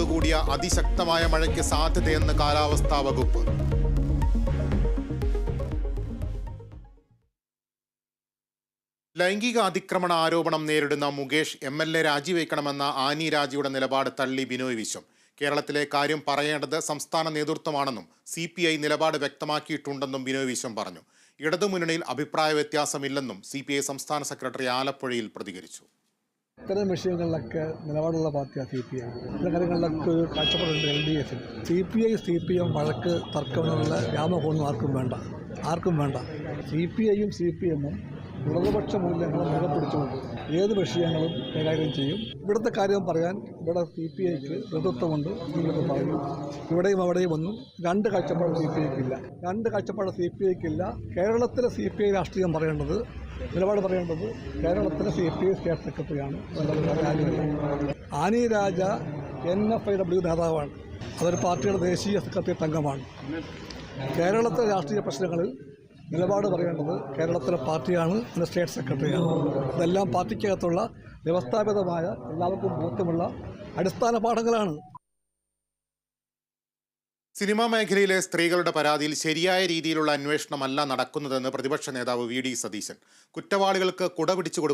ഇടിയോടുകൂടിയ അതിശക്തമായ മഴയ്ക്ക് സാധ്യതയെന്ന് കാലാവസ്ഥാ വകുപ്പ്. ലൈംഗിക അതിക്രമണ ആരോപണം നേരിടുന്ന മുകേഷ് എം എൽ എ രാജിവെക്കണമെന്ന ആനി രാജിയുടെ നിലപാട് തള്ളി ബിനോയ് വിശ്വം. കേരളത്തിലെ കാര്യം പറയേണ്ടത് സംസ്ഥാന നേതൃത്വമാണെന്നും സി പി ഐ നിലപാട് വ്യക്തമാക്കിയിട്ടുണ്ടെന്നും ബിനോയ് വിശ്വം പറഞ്ഞു. ഇടതുമുന്നണിയിൽ അഭിപ്രായ വ്യത്യാസമില്ലെന്നും സി പി ഐ സംസ്ഥാന സെക്രട്ടറി ആലപ്പുഴയിൽ പ്രതികരിച്ചു. ഇത്തരം വിഷയങ്ങളിലൊക്കെ നിലപാടുള്ള പാർട്ടിയാണ് സി പി ഐ. ഇത്തരം കാര്യങ്ങളിലൊക്കെ ഒരു കാഴ്ചപ്പാടുണ്ട് എൽ ഡി എഫിൽ C P I C P M വഴക്ക് തർക്കമെന്നുള്ള വ്യാമോഹമൊന്നും ആർക്കും വേണ്ട. ആർക്കും വേണ്ട. സി പി ഐയും സി പി എമ്മും ഇടതുപക്ഷ മൂല്യങ്ങൾ മുഖം ഏത് വിഷയങ്ങളും കൈകാര്യം ചെയ്യും. ഇവിടുത്തെ കാര്യം പറയാൻ ഇവിടെ സി പി ഐക്ക് നേതൃത്വമുണ്ട് എന്നുള്ളത് പറയും. ഇവിടെയും അവിടെയും ഒന്നും രണ്ട് കാഴ്ചപ്പാട് സി പി ഐക്കില്ല. രണ്ട് കാഴ്ചപ്പാട് സി പി ഐക്കില്ല. കേരളത്തിലെ സി പി ഐ രാഷ്ട്രീയം പറയേണ്ടത് നിലപാട് പറയേണ്ടത് കേരളത്തിലെ സി പി ഐ സ്റ്റേറ്റ് സെക്രട്ടറിയാണ് Annie Raja N F I W നേതാവാണ്. അതൊരു പാർട്ടിയുടെ ദേശീയ സെക്രട്ടേറിയറ്റ് അംഗമാണ് കേരളത്തിലെ രാഷ്ട്രീയ പ്രശ്നങ്ങളിൽ നിലപാട് പറയേണ്ടത് കേരളത്തിലെ പാർട്ടിയാണ് അതിന്റെ സ്റ്റേറ്റ് സെക്രട്ടറിയാണ്. ഇതെല്ലാം പാർട്ടിക്കകത്തുള്ള വ്യവസ്ഥാപിതമായ എല്ലാവർക്കും ബോധ്യമുള്ള അടിസ്ഥാന പാഠങ്ങളാണ്. സിനിമാ മേഖലയിലെ സ്ത്രീകളുടെ പരാതിയിൽ ശരിയായ രീതിയിലുള്ള അന്വേഷണമല്ല നടക്കുന്നതെന്ന് പ്രതിപക്ഷ നേതാവ് വി ഡി സതീശൻ. കുറ്റവാളികൾക്ക് കുട പിടിച്ചു കൊടുക്കും